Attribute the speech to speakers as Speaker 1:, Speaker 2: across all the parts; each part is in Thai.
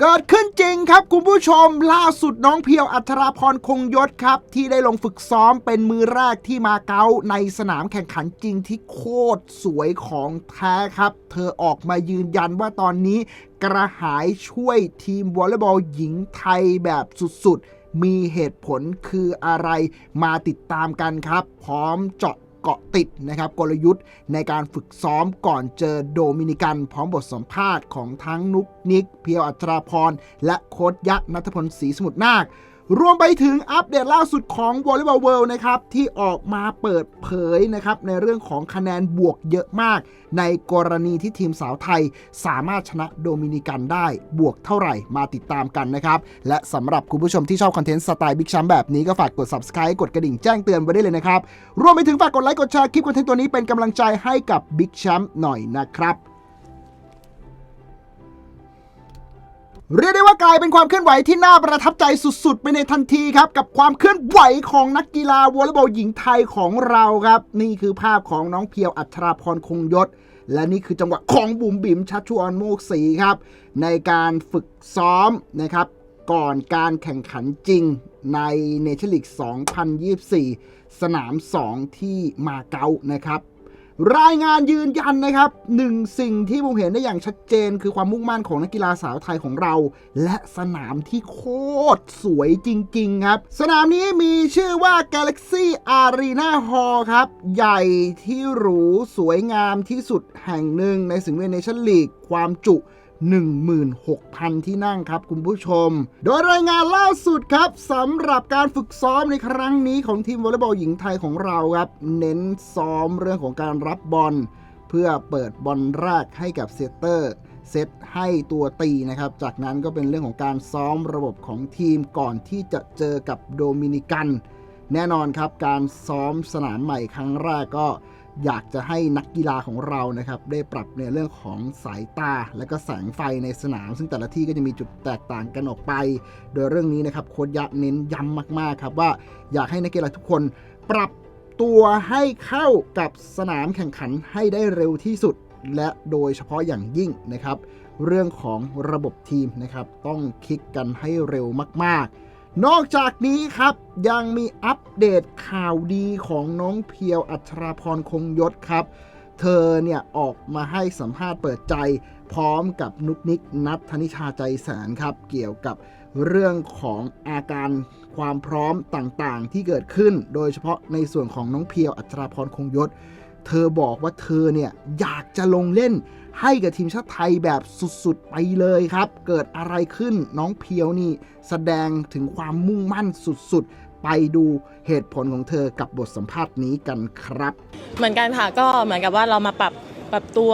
Speaker 1: เกิดขึ้นจริงครับคุณผู้ชมล่าสุดน้องเพียวอัชราพรคงยศครับ ที่ได้ลงฝึกซ้อมเป็นมือแรกที่มาเก๊าในสนามแข่งขันจริงที่โคตรสวยของแท้ครับ เธอออกมายืนยันว่าตอนนี้ กระหายช่วยทีมวอลเลย์บอลหญิงไทยแบบสุดๆ มีเหตุผลคืออะไรมาติดตามกันครับ พร้อมเจาะ เกาะติดนะครับกลยุทธ์ในการฝึกซ้อมก่อนเจอโดมินิกัน พร้อมบทสัมภาษณ์ของทั้งนุกนิก เพียวอัตราพร และโค้ชยักษ์นัทพลศรีสมุทรนาค รวมไปถึงอัปเดตล่าสุดของ Volleyball World นะครับ ที่ออกมาเปิดเผยนะครับ ในเรื่องของคะแนนบวกเยอะมาก ในกรณีที่ทีมสาวไทยสามารถชนะโดมินิกันได้บวกเท่าไหร่มาติดตามกันนะครับ และสำหรับคุณผู้ชมที่ชอบคอนเทนต์สไตล์บิ๊กชัมแบบนี้ก็ฝากกด subscribe กดกระดิ่งแจ้งเตือนไว้ได้เลยนะครับ รวมไปถึงฝากกดไลค์กดแชร์คลิปคอนเทนต์ตัวนี้เป็นกำลังใจให้กับบิ๊กแชมหน่อยนะครับ เรียกได้ว่ากลายเป็นความเคลื่อนไหวที่น่าประทับใจสุดๆ ไปในทันทีครับ กับความเคลื่อนไหวของนักกีฬาวอลเลย์บอลหญิงไทยของเราครับ นี่คือภาพของน้องเพียวอัชราพรคงยศ และนี่คือจังหวะของบุ๋มบิ๋มชัชชวอนโมกศรีครับ ในการฝึกซ้อมนะครับ ก่อนการแข่งขันจริงในเนชั่นลีก 2024 สนาม 2 ที่มาเก๊านะครับ รายงานยืนยันนะครับหนึ่งสิ่งที่ผมเห็นได้อย่างชัดเจน คือความมุ่งมั่นของนักกีฬาสาวไทยของเรา และสนามที่โคตรสวยจริง ๆ ครับ สนามนี้มีชื่อว่า Galaxy Arena Hall ครับ ใหญ่ที่หรูสวยงามที่สุดแห่งหนึ่งในสิงห์เวเนชั่นลีกความจุ 16,000 ที่นั่งครับคุณผู้ชม โดยรายงานล่าสุดครับสำหรับการฝึกซ้อมในครั้งนี้ของทีมวอลเลย์บอลหญิงไทยของเราครับ เน้นซ้อมเรื่องของการรับบอล เพื่อเปิดบอลแรกให้กับเซตเตอร์เซตให้ตัวตีนะครับ จากนั้นก็เป็นเรื่องของการซ้อมระบบของทีมก่อนที่จะเจอกับโดมินิกัน แน่นอนครับการซ้อมสนามใหม่ครั้งแรกก็ อยากจะให้นักกีฬาของเรานะครับได้ปรับในเรื่องของสายตา และก็แสงไฟในสนาม ซึ่งแต่ละที่ก็จะมีจุดแตกต่างกันออกไป โดยเรื่องนี้นะครับโค้ชยะเน้นย้ำมากๆครับว่าอยากให้นักกีฬาทุกคนปรับตัวให้เข้ากับสนามแข่งขันให้ได้เร็วที่สุด และโดยเฉพาะอย่างยิ่งนะครับ เรื่องของระบบทีมนะครับต้องคลิกกันให้เร็วมากๆ นอกจากนี้ครับยังมีอัปเดตข่าวดีของน้องเพียวอัชราพรคงยศครับ เธอเนี่ยออกมาให้สัมภาษณ์เปิดใจพร้อมกับนุกนิกนัทธนิชาใจแสนครับ เกี่ยวกับเรื่องของอาการความพร้อมต่างๆ ที่เกิดขึ้น โดยเฉพาะในส่วนของน้องเพียวอัชราพรคงยศ เธอบอกว่าเธอเนี่ยอยากจะลงเล่นให้กับทีมชาติไทยแบบสุดๆ ไปเลยครับ เกิดอะไรขึ้นน้องเพียวนี่แสดงถึงความมุ่งมั่นสุดๆ ไปดูเหตุผลของเธอกับบทสัมภาษณ์นี้กันครับ
Speaker 2: เหมือนกันค่ะก็เหมือนกับว่าเรามาปรับปรับตัว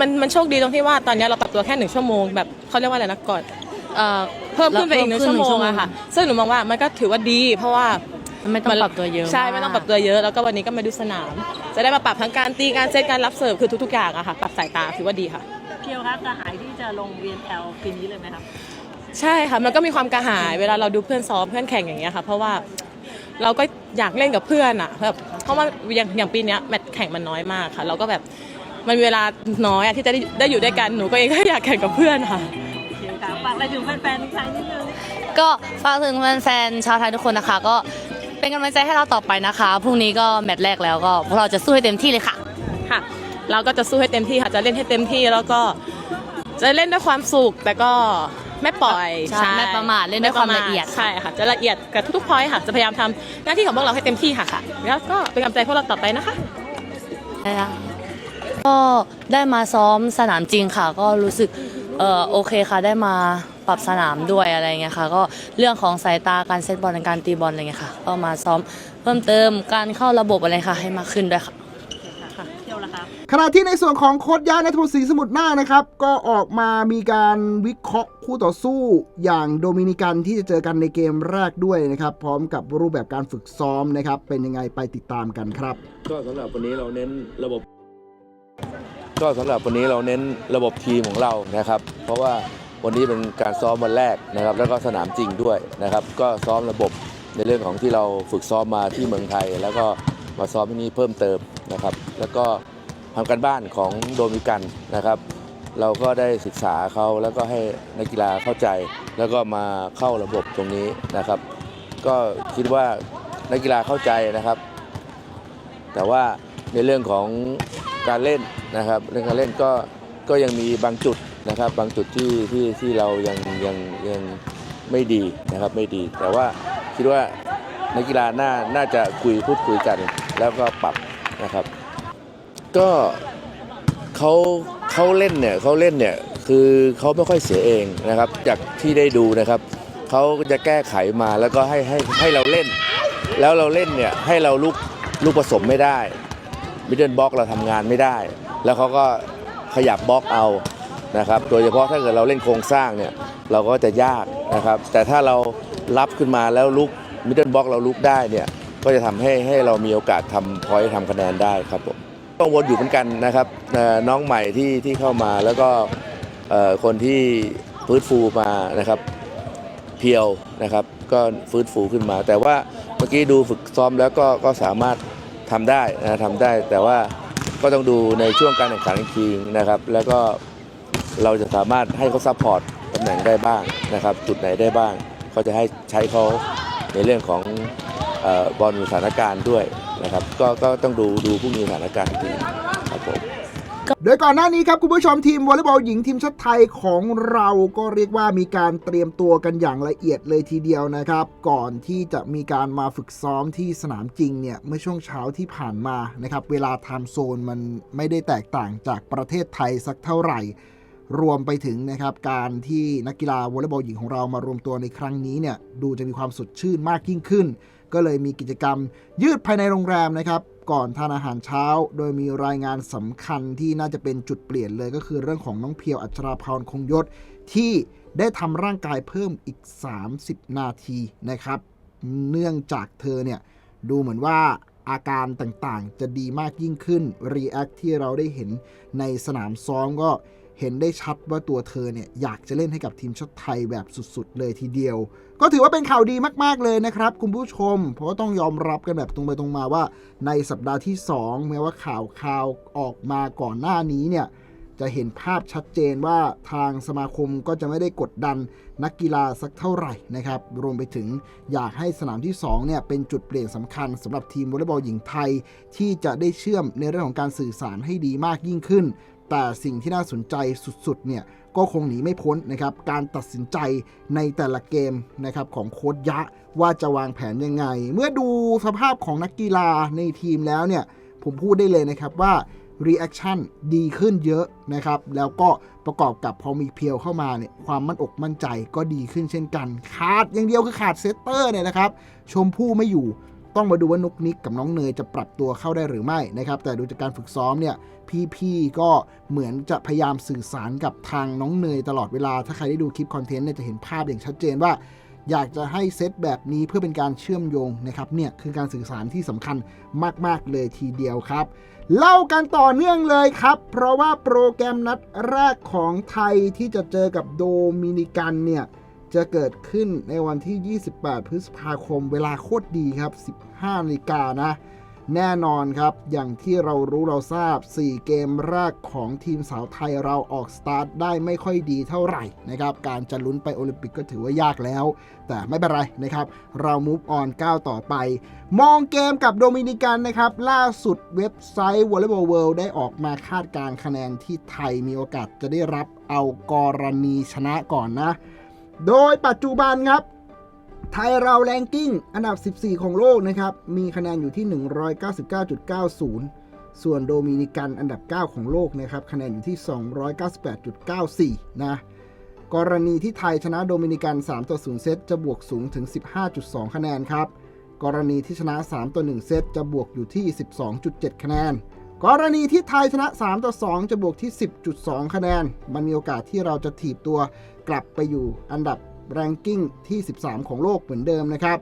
Speaker 2: มันมันโชคดีตรงที่ว่าตอนนี้เราปรับตัวแค่หนึ่งชั่วโมงแบบเขาเรียกว่าอะไรนะก่อนเอ่อเพิ่มขึ้นไปอีกหนึ่งชั่วโมงอะค่ะ ซึ่งหนูมองว่ามันก็ถือว่าดี เพราะว่า
Speaker 3: ไม่ต้องปรับตัวเยอะ
Speaker 2: ใช่ไม่ต้องปรับตัวเยอะแล้วก็วันนี้ก็มาดูสนาม จะได้มาปรับทั้งการตีการเซตการรับเสิร์ฟคือทุกๆอย่างอะค่ะ ปรับสายตาถือว่าดีค่ะ
Speaker 3: เพียวครับกระหายที่จะลง VNL ปีนี้เลยไหมครับ
Speaker 2: ใช่ค่ะมันก็มีความกระหายเวลาเราดูเพื่อนซ้อมเพื่อนแข่งอย่างเงี้ยค่ะ เพราะว่าเราก็อยากเล่นกับเพื่อนอะแบบเพราะว่าอย่างอย่างปีเนี้ยแมตช์แข่งมันน้อยมากค่ะ เราก็แบบมันเวลาน้อยอะที่จะได้ได้อยู่ด้วยกันหนูก็เองก็อยากแข่งกับเพื่อนค่ะ
Speaker 3: เพียวครับฝากอะไรถึงแฟนๆไทยนิดนึง
Speaker 4: ก็ฝากถึงแฟนๆชาวไทยทุกคนนะคะ ก็ เป็นกำลังใจให้เราต่อไปนะคะ พรุ่งนี้ก็แมตช์แรกแล้วก็พวกเราจะสู้ให้เต็มที่เลยค่ะ
Speaker 2: ค่ะ เราก็จะสู้ให้เต็มที่ค่ะ จะเล่นให้เต็มที่แล้วก็จะเล่นด้วยความสุขแต่ก็ไม่ปล่อย
Speaker 4: ใช่ไม่ประมาทเล่นด้วยความละเอียด
Speaker 2: ใช่ค่ะ จะละเอียดกับทุกๆพอยต์ค่ะ จะพยายามทำหน้าที่ของพวกเราให้เต็มที่ค่ะค่ะ แล้วก็เป็นกำลังใจพวกเราต่อไปนะคะ
Speaker 4: นะคะก็ได้มาซ้อมสนามจริงค่ะ ก็รู้สึกเออโอเคค่ะได้มา ปรับสนามด้วยอะไรเงี้ยค่ะ ก็เรื่องของสายตาการเซตบอลการตีบอลอะไรเงี้ยค่ะ ก็มาซ้อมเพิ่มเติมการเข้าระบบอะไรค่ะ ให้มากขึ้นด้วยค่ะ
Speaker 3: ค่ะเที่ยวละครับ
Speaker 1: ขณะที่ในส่วนของโค้ชยานัทพลศรีสมุทรหน้าคนะครับ ก็ออกมามีการวิเคราะห์คู่ต่อสู้อย่างโดมินิกันที่จะเจอกันในเกมแรกด้วยนะครับ พร้อมกับรูปแบบการฝึกซ้อมนะครับ เป็นยังไงไปติดตามกันครับ
Speaker 5: ก็สำหรับวันนี้เราเน้นระบบ ก็สำหรับวันนี้เราเน้นระบบทีมของเรานะครับ เพราะว่า วันนี้เป็นการซ้อมวันแรกนะครับ แล้วก็สนามจริงด้วยนะครับ ก็ซ้อมระบบในเรื่องของที่เราฝึกซ้อมมาที่เมืองไทย แล้วก็มาซ้อมที่นี่เพิ่มเติมนะครับ แล้วก็ทำการบ้านของโดมินิกันนะครับ เราก็ได้ศึกษาเขาแล้วก็ให้นักกีฬาเข้าใจ แล้วก็มาเข้าระบบตรงนี้นะครับ ก็คิดว่านักกีฬาเข้าใจนะครับ แต่ว่าในเรื่องของการเล่นนะครับ เรื่องการเล่นก็ก็ยังมีบางจุด นะครับ บางจุดที่ที่ที่เรายังยังยังไม่ดีนะครับไม่ดี แต่ว่าคิดว่านักกีฬาน่าน่าจะคุยพูดคุยกันแล้วก็ปรับนะครับ ก็เขาเขาเล่นเนี่ยเขาเล่นเนี่ยคือเขาไม่ค่อยเสียเองนะครับ จากที่ได้ดูนะครับเขาจะแก้ไขมาแล้วก็ให้ให้ให้เราเล่น แล้วเราเล่นเนี่ยให้เราลุกลูกผสมไม่ได้มิดเดิลบล็อกเราทำงานไม่ได้ แล้วเขาก็ขยับบล็อกเอา นะครับโดยเฉพาะถ้าเกิดเราเล่นโครงสร้างเนี่ยเราก็จะยากนะครับแต่ถ้าเรารับขึ้นมาแล้วลุกมิดเดิลบล็อกเราลุกได้เนี่ยก็จะทำให้ให้เรามีโอกาสทำพอยต์ทำคะแนนได้ครับผมต้องวนอยู่เหมือนกันนะครับน้องใหม่ที่ที่เข้ามาแล้วก็คนที่ฟื้นฟูมานะครับเพียวนะครับ ก็ฟื้นฟูขึ้นมา แต่ว่าเมื่อกี้ดูฝึกซ้อมแล้วก็ก็สามารถทำได้นะทำได้ แต่ว่าก็ต้องดูในช่วงการแข่งขันจริงนะครับ แล้วก็ เราจะสามารถให้เขาซัพพอร์ตตำแหน่งได้บ้างนะครับ จุดไหนได้บ้างเขาจะให้ใช้เขาในเรื่องของออบอลสถานการณ์ด้วยนะครับ ก็ก็ต้องดูดูผู้มีสถานการณ์จริงครับผม
Speaker 1: โดยก่อนหน้านี้ครับคุณผู้ชมทีมวอลเลย์บอลหญิงทีมชาติไทยของเราก็เรียกว่ามีการเตรียมตัวกันอย่างละเอียดเลยทีเดียวนะครับ ก่อนที่จะมีการมาฝึกซ้อมที่สนามจริงเนี่ยเมื่อช่วงเช้าที่ผ่านมานะครับ เวลาไทม์โซนมันไม่ได้แตกต่างจากประเทศไทยสักเท่าไหร่ รวมไปถึงนะครับการที่นักกีฬาวอลเลย์บอลหญิงของเรามารวมตัวในครั้งนี้เนี่ยดูจะมีความสดชื่นมากยิ่งขึ้น ก็เลยมีกิจกรรมยืดภายในโรงแรมนะครับก่อนทานอาหารเช้า โดยมีรายงานสำคัญที่น่าจะเป็นจุดเปลี่ยนเลยก็คือเรื่องของน้องเพียวอัชราพรคงยศ ที่ได้ทำร่างกายเพิ่มอีก 30 นาทีนะครับ เนื่องจากเธอเนี่ยดูเหมือนว่าอาการต่างๆ จะดีมากยิ่งขึ้นรีแอคที่เราได้เห็นในสนามซ้อมก็ เห็นได้ชัดว่าตัวเธอเนี่ยอยากจะเล่นให้กับทีมชาติไทยแบบสุดๆ เลยทีเดียว ก็ถือว่าเป็นข่าวดีมากๆเลยนะครับ คุณผู้ชม เพราะต้องยอมรับกันแบบตรงไปตรงมาว่า ในสัปดาห์ที่ 2 แม้ว่าข่าวข่าวออกมาก่อนหน้านี้เนี่ยจะเห็นภาพชัดเจนว่าทางสมาคมก็จะไม่ได้กดดันนักกีฬาสักเท่าไหร่นะครับ รวมไปถึงอยากให้สนามที่2เนี่ยเป็นจุดเปลี่ยนสำคัญสำหรับทีมวอลเลย์บอลหญิงไทย ที่จะได้เชื่อมในเรื่องของการสื่อสารให้ดีมากยิ่งขึ้น แต่สิ่งที่น่าสนใจสุดๆเนี่ยก็คงหนีไม่พ้นนะครับการตัดสินใจในแต่ละเกมนะครับของโค้ชยะว่าจะวางแผนยังไง เมื่อดูสภาพของนักกีฬาในทีมแล้วเนี่ยผมพูดได้เลยนะครับว่า reaction ดีขึ้นเยอะนะครับ แล้วก็ประกอบกับพอมีเพียวเข้ามาเนี่ยความมั่นอกมั่นใจก็ดีขึ้นเช่นกัน ขาดอย่างเดียวคือขาดเซตเตอร์เนี่ยนะครับ ชมพู่ไม่อยู่ ต้องมาดูว่านุกนิกกับน้องเนยจะปรับตัวเข้าได้หรือไม่นะครับ แต่ดูจากการฝึกซ้อมเนี่ยพี่ๆก็เหมือนจะพยายามสื่อสารกับทางน้องเนยตลอดเวลา ถ้าใครได้ดูคลิปคอนเทนต์เนี่ยจะเห็นภาพอย่างชัดเจนว่า อยากจะให้เซตแบบนี้เพื่อเป็นการเชื่อมโยงนะครับเนี่ยคือการสื่อสารที่สำคัญมากๆเลยทีเดียวครับ เล่ากันต่อเนื่องเลยครับ เพราะว่าโปรแกรมนัดแรกของไทยที่จะเจอกับโดมินิกันเนี่ย จะเกิดขึ้นในวันที่ 28 พฤษภาคมเวลาโคตรดีครับ 15นาฬิกานะ แน่นอนครับ อย่างที่เรารู้เราทราบ 4 เกมแรกของทีมสาวไทยเราออกสตาร์ทได้ไม่ค่อยดีเท่าไหร่นะครับ การจะลุ้นไปโอลิมปิกก็ถือว่ายากแล้ว แต่ไม่เป็นไรนะครับ เรา move on ก้าวต่อไป มองเกมกับโดมินิกันนะครับ ล่าสุดเว็บไซต์ Volleyball World ได้ออกมาคาดการคะแนนที่ไทยมีโอกาสจะได้รับเอากรณีชนะก่อนนะ โดยปัจจุบันครับ ไทยเราแรงกิ้งอันดับ 14 ของโลกนะครับ มีคะแนนอยู่ที่ 199.90 ส่วนโดมินิกันอันดับ 9 ของโลกนะครับ คะแนนอยู่ที่ 298.94 นะ กรณีที่ไทยชนะโดมินิกัน 3 ต่อ 0 เซตจะบวกสูงถึง 15.2 คะแนนครับ กรณีที่ชนะ 3 ต่อ 1 เซตจะบวกอยู่ที่ 12.7 คะแนน กรณีที่ไทยชนะ 3 ต่อ 2 จะบวกที่ 10.2 คะแนน มันมีโอกาสที่เราจะถีบตัวกลับไปอยู่อันดับแรงกิ้งที่ 13 ของโลกเหมือนเดิมนะครับ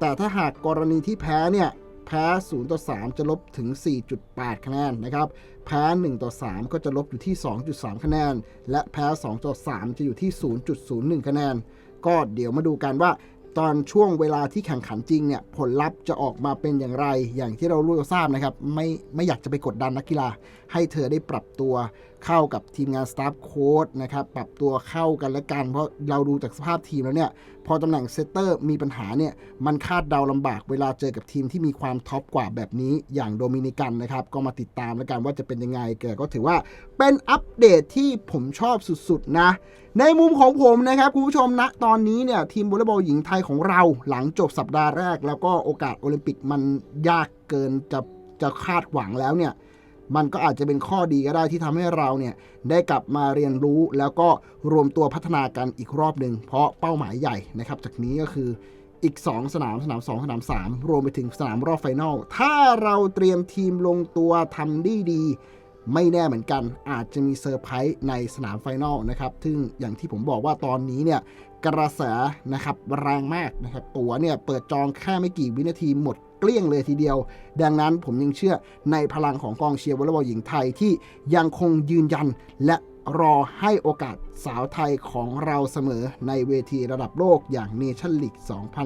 Speaker 1: แต่ถ้าหากกรณีที่แพ้เนี่ย แพ้ 0 ต่อ 3 จะลบถึง 4.8 คะแนนนะครับ แพ้ 1 ต่อ 3 ก็จะลบอยู่ที่ 2.3 คะแนน และแพ้ 2 ต่อ 3 จะอยู่ที่ 0.01 คะแนน ก็เดี๋ยวมาดูกันว่า ตอนช่วงเวลาที่แข่งขันจริงเนี่ยผลลัพธ์จะออกมาเป็นอย่างไร อย่างที่เรารู้เราทราบนะครับ ไม่ไม่อยากจะไปกดดันนักกีฬา ให้เธอได้ปรับตัวเข้ากับทีมงานสตาฟโค้ดนะครับปรับตัวเข้ากันและกัน เพราะเราดูจากสภาพทีมแล้วเนี่ยพอตำแหน่งเซตเตอร์มีปัญหาเนี่ยมันคาดเดาลำบากเวลาเจอกับทีมที่มีความท็อปกว่าแบบนี้อย่างโดมินิกันนะครับก็มาติดตามแล้วกันว่าจะเป็นยังไงเกิดก็ถือว่าเป็นอัปเดตที่ผมชอบสุดๆนะ ในมุมของผมนะครับคุณผู้ชมณตอนนี้เนี่ยทีมวอลเลย์บอลหญิงไทยของเราหลังจบสัปดาห์แรก แล้วก็โอกาสโอลิมปิกมันยากเกินจะจะคาดหวังแล้วเนี่ย มันก็อาจจะเป็นข้อดีก็ได้ที่ทำให้เราเนี่ยได้กลับมาเรียนรู้แล้วก็รวมตัวพัฒนากันอีกรอบหนึ่งเพราะเป้าหมายใหญ่นะครับจากนี้ก็คืออีก 2 สนามสนาม 2 สนาม 3 รวมไปถึงสนามรอบไฟนอลถ้าเราเตรียมทีมลงตัวทำไดีดี ไม่แน่เหมือนกัน อาจจะมีเซอร์ไพรส์ในสนามไฟนอลนะครับ ซึ่งอย่างที่ผมบอกว่าตอนนี้เนี่ย กระแสนะครับแรงมากนะครับตั๋วเนี่ยเปิดจองแค่ไม่กี่วินาทีหมดเกลี้ยงเลยทีเดียว ดังนั้นผมยังเชื่อในพลังของกองเชียร์วอลเลย์บอลหญิงไทยที่ยังคงยืนยันและรอให้โอกาส สาวไทยของเราเสมอในเวทีระดับโลกอย่างเนชั่นลีก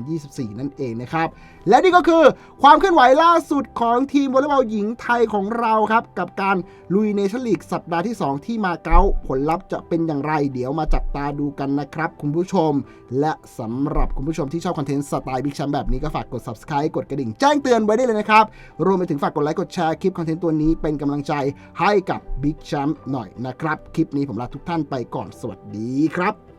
Speaker 1: 2024 นั่นเองนะครับ และนี่ก็คือความเคลื่อนไหวล่าสุดของทีมวอลเลย์บอลหญิงไทยของเราครับ กับการลุยเนชั่นลีกสัปดาห์ที่ 2 ที่มาเก๊าผลลัพธ์จะเป็นอย่างไร เดี๋ยวมาจับตาดูกันนะครับ คุณผู้ชม และสำหรับคุณผู้ชมที่ชอบคอนเทนต์สไตล์บิ๊กแชมแบบนี้ก็ฝากกด subscribe กดกระดิ่งแจ้งเตือนไว้ได้เลยนะครับรวมไปถึงฝากกดไลค์กดแชร์คลิปคอนเทนต์ตัวนี้เป็นกำลังใจให้กับบิ๊กแชมหน่อยนะครับคลิปนี้ผมลาทุกท่านไปก่อนสวัสดีครับ